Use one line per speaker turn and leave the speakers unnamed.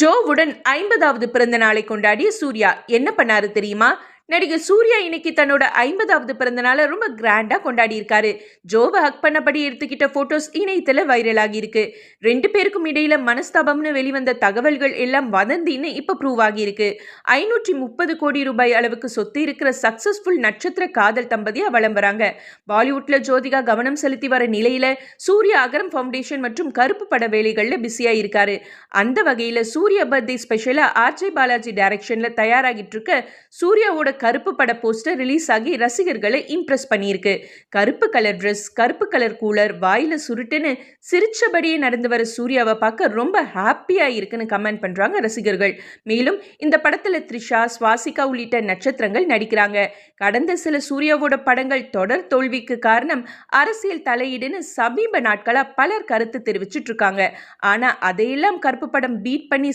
ஜோவுடன் ஐம்பதாவது பிறந்த நாளை கொண்டாடிய சூர்யா என்ன பண்ணாரு தெரியுமா? நடிகர் சூர்யா இன்னைக்கு தன்னோட ஐம்பதாவது பிறந்த நாளை ரொம்ப கிராண்டா கொண்டாடி இருக்காரு ஜோவை ஹக் பண்ணபடி எடுத்துக்கிட்ட போட்டோஸ் இணையத்துல வைரல் ஆகியிருக்கு. ரெண்டு பேருக்கும் இடையில மனஸ்தாபம்னு வெளிவந்த தகவல்கள் எல்லாம் வதந்தின்னு இப்ப ப்ரூவ் ஆகியிருக்கு. ஐநூற்றி முப்பது கோடி ரூபாய் அளவுக்கு சொத்து இருக்கிற சக்சஸ்ஃபுல் நட்சத்திர காதல் தம்பதியா வலம் வராங்க. பாலிவுட்ல ஜோதிகா கவனம் செலுத்தி வர நிலையில சூர்யா அகரம் ஃபவுண்டேஷன் மற்றும் கருப்பு பட வேலைகள்ல பிஸியா இருக்காரு அந்த வகையில சூர்யா பர்த்டே ஸ்பெஷலா ஆர்ஜே பாலாஜி டைரக்ஷன்ல தயாராகிட்டு இருக்க சூர்யாவோட கருப்பு பட போஸ்டர் ரிலீஸ் ஆகி ரசிகர்களை இம்ப்ரெஸ் பண்ணியிருக்கு. கருப்பு கலர் ட்ரெஸ் கருப்பு கலர் கூலர் வாயில சுருட்டுன்னு சிரிச்சபடியே நடந்து வர சூர்யாவை பார்க்க ரொம்ப ஹாப்பியா இருக்குன்னு கமெண்ட் பண்றாங்க ரசிகர்கள். மேலும் இந்த படத்துல த்ரிஷா சுவாசிகா உள்ளிட்ட நட்சத்திரங்கள் நடிக்கிறாங்க. கடந்த சில சூர்யாவோட படங்கள் தொடர் தோல்விக்கு காரணம் அரசியல் தலையீடுன்னு சமீப நாட்களா பலர் கருத்து தெரிவிச்சிட்டு இருக்காங்க. ஆனா அதையெல்லாம் கருப்பு படம் பீட் பண்ணி